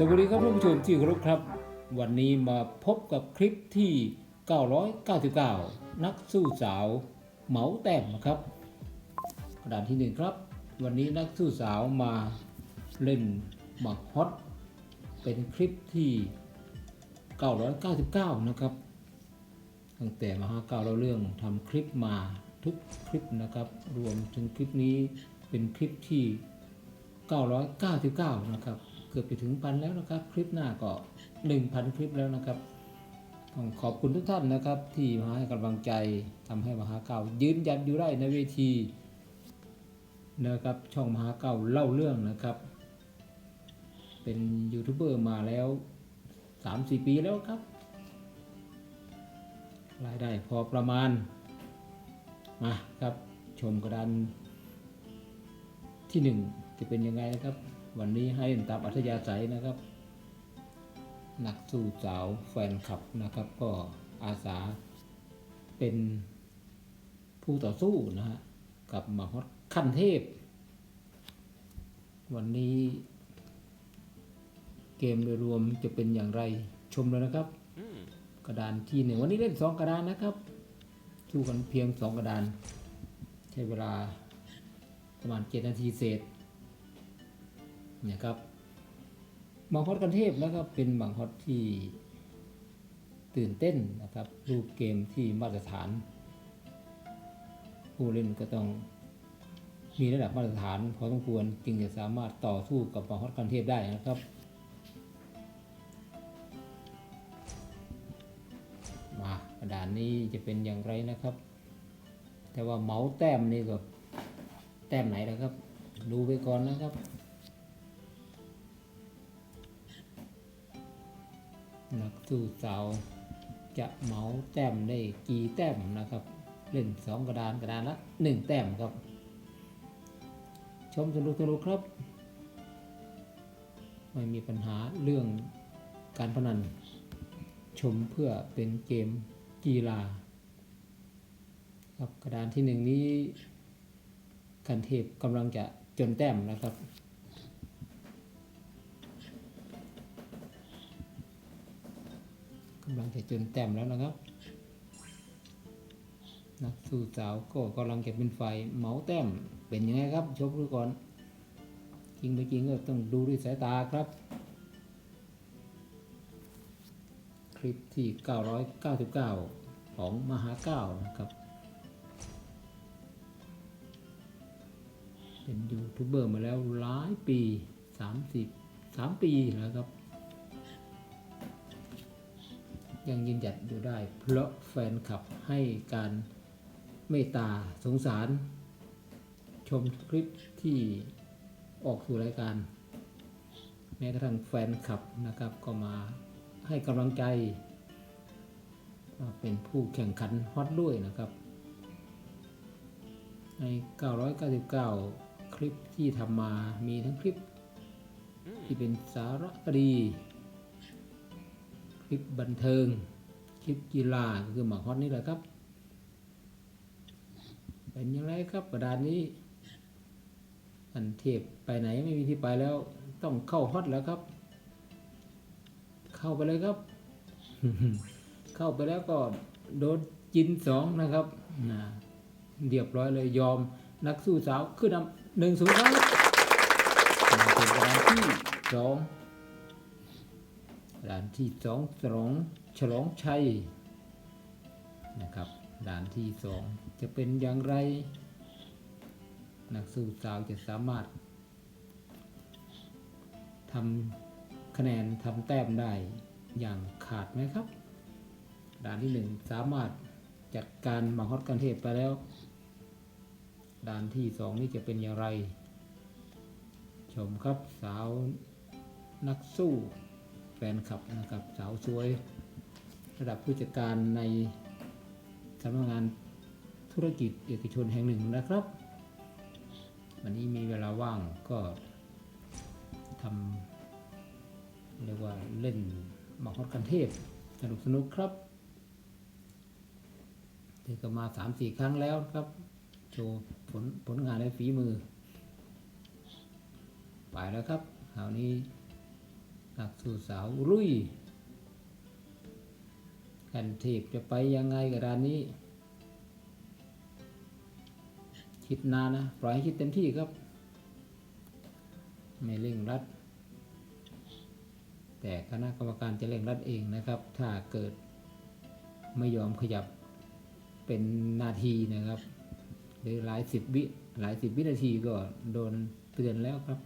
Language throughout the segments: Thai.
สวัสดีครับท่านผู้ชมที่เคารพครับ วันนี้มาพบกับคลิปที่ 999 นักสู้สาว เหมาแต้มนะครับ กระดานที่หนึ่งครับ วันนี้นักสู้สาวมาเล่นหมักฮอตเป็นคลิปที่ 999 นะครับตั้งแต่มหาเก้าเราเรื่องทำคลิปมาทุกคลิปนะครับ รวมถึงคลิปนี้เป็นคลิปที่ 999 นะครับ กือบจะถึงพันแล้วนะครับ คลิปหน้าก็ 1,000 คลิปแล้วนะครับต้องขอบคุณทุกท่านนะครับ ที่มาให้กำลังใจทำให้มหาเก่ายืนยันอยู่ได้ในเวทีนะครับช่องมหาเก่าเล่าเรื่องนะครับ เป็นยูทูบเบอร์มาแล้ว 3-4 ปีแล้วครับรายได้พอประมาณมาครับชมกระดานที่หนึ่งจะเป็นยังไงนะครับ วันนี้ให้ตามอัธยาศัยนะครับ นักสู้สาวแฟนคลับนะครับ ก็อาสาเป็นผู้ต่อสู้นะฮะกับมหดขั้นเทพ วันนี้เกมโดยรวมจะเป็นอย่างไรชมเลยนะครับ กระดานที่หนึ่งวันนี้เล่นสองกระดานนะครับสู้กันเพียงสองกระดาน ใช้เวลาประมาณเจ็ดนาทีเศษ เนี่ยครับบางฮอตกันเทพนะครับเป็นบางฮอตที่ตื่นเต้นนะครับรูปเกมที่มาตรฐาน ผู้เล่นก็ต้องมีระดับมาตรฐานพอสมควรจึงจะสามารถต่อสู้กับบางฮอตกันเทพได้นะครับมากระดานนี้จะเป็นอย่างไรนะครับ แต่ว่าเมาส์แต้มนี่ก็แต้มไหนนะครับ ดูไปก่อนนะครับ นักสู้สาวจะเหมาแต้มได้กี่แต้มนะครับ เล่นสองกระดานกระดานละหนึ่งแต้มครับ ชมสนุกสนุกครับ ไม่มีปัญหาเรื่องการพนัน ชมเพื่อเป็นเกมกีฬาครับกระดานที่หนึ่งนี้กันเทพกำลังจะจนแต้มนะครับ กำลังจะจนแต้มแล้วนะครับ นักสู้สาวก็กำลังจะเป็นไฟเมาแต้มเป็นยังไงครับ ชมดูก่อน จริงไม่จริงก็ต้องดูด้วยสายตาครับ คลิปที่ 999 ของมหาเก้านะครับ เป็นยูทูบเบอร์มาแล้วหลายปี 30 3 ปีแล้วครับ ยังยืนหยัดอยู่ได้ เพราะแฟนคลับให้การเมตตาสงสาร ชมคลิปที่ออกสู่รายการ แม้กระทั่งแฟนคลับนะครับก็มาให้กำลังใจ เป็นผู้แข่งขันฮอตด้วยนะครับ ใน 999 คลิปที่ทำมามีทั้งคลิปที่เป็นสารคดี คลิปบันเทิง คลิปกีฬาก็คือหมากฮอตนี่แหละครับ เป็นยังไงครับกระดานนี้ อันเทพไปไหนไม่มีที่ไปแล้ว ต้องเข้าฮอตแล้วครับ เข้าไปเลยครับ เข้าไปแล้วก็โดนจินสองนะครับนะเรียบร้อยเลยยอมนักสู้สาวขึ้นนำหนึ่งศูนย์ครับเป็นกระดานที่สอง ด่านที่สองฉลองฉลองชัยนะครับด่านที่สองจะเป็นอย่างไร นักสู้สาวจะสามารถทำคะแนนทำแต้มได้อย่างขาดไหมครับ ด่านที่หนึ่งสามารถจัดการมาฮอตกันเทพไปแล้ว ด่านที่สองนี่จะเป็นอย่างไร ชมครับสาวนักสู้ แฟนคลับนะครับสาวสวย ระดับผู้จัดการในสำนักงานธุรกิจเอกชนแห่งหนึ่งนะครับ วันนี้มีเวลาว่างก็ทำเรียกว่าเล่นหมากฮอดกันเทพสนุกสนุกครับเด็กก็มาสามสี่ครั้งแล้วครับ โชว์ผลผลงานในฝีมือ ไปแล้วครับคราวนี้ นักสู้สาวรุ่ยกันเทพจะไปยังไงกับร้านนี้ คิดนานนะ ปล่อยให้คิดเต็มที่ครับ ไม่เร่งรัด แต่คณะกรรมการจะเร่งรัดเองนะครับ ถ้าเกิดไม่ยอมขยับเป็นนาทีนะครับ หรือหลายสิบวิหลายสิบวินาทีก็โดนเตือนแล้วครับ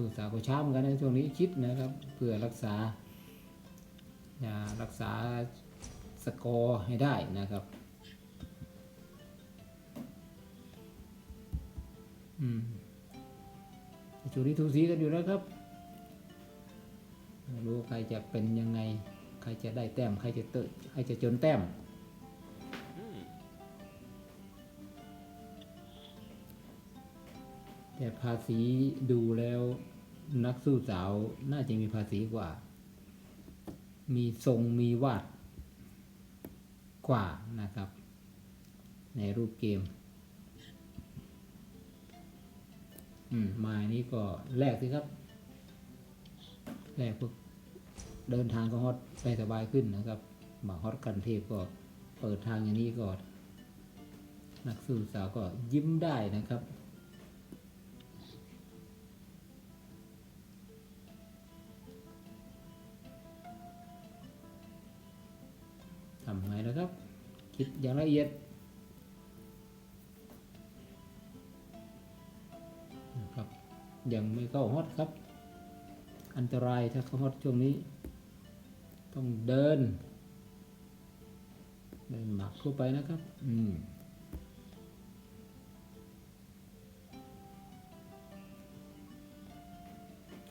สู้สาวก็ช้าเหมือนกันในช่วงนี้คิดนะครับเพื่อรักษาอย่ารักษาสกอร์ให้ได้นะครับอืมช่วงนี้ทูสีกันอยู่นะครับไม่รู้ใครจะเป็นยังไง ใครจะได้แต้ม ใครจะเตะใครจะจนแต้ม แต่ภาษีดูแล้วนักสู้สาวน่าจะมีภาษีกว่า มีทรงมีวาดกว่านะครับ ในรูปเกม อืมมานี้ก็แลกสิครับแลกพวกเดินทางก็ฮอตไปสบายขึ้นนะครับมาฮอตกันเทพก็เปิดทางอย่างนี้ก็นักสู้สาวก็ยิ้มได้นะครับ ทำไงนะครับ คิดอย่างละเอียดนะครับยังไม่เข้าฮอตครับ อันตรายถ้าเข้าฮอตช่วงนี้ ต้องเดิน เดินหมักเข้าไปนะครับ อืม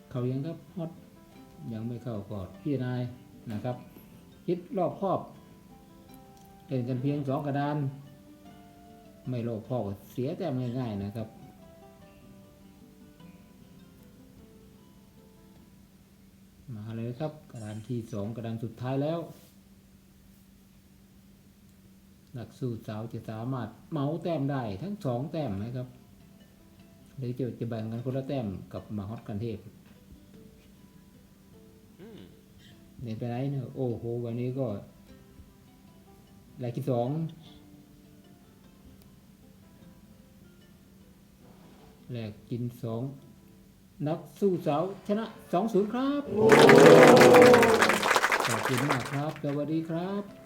เข้ายังครับฮอตยังไม่เข้าก่อนพี่นายนะครับ คิดรอบครอบ เล่นกันเพียงสองกระดาน ไม่โลภพ่อก็เสียแต้มง่ายๆนะครับมาเลยครับ กระดานที่สองกระดานสุดท้ายแล้วนักสู้สาวจะสามารถเหมาแต้มได้ทั้งสองแต้มไหมครับ หรือจะจะแบ่งกันคนละแต้มกับมาฮอตกันเทพเนี่ยไปไหนเนี่ยโอ้โห วันนี้ก็แหลกที่สองแหลกกินสองนักสู้สาวชนะสองศูนย์ครับขอบคุณมากครับ สวัสดีครับ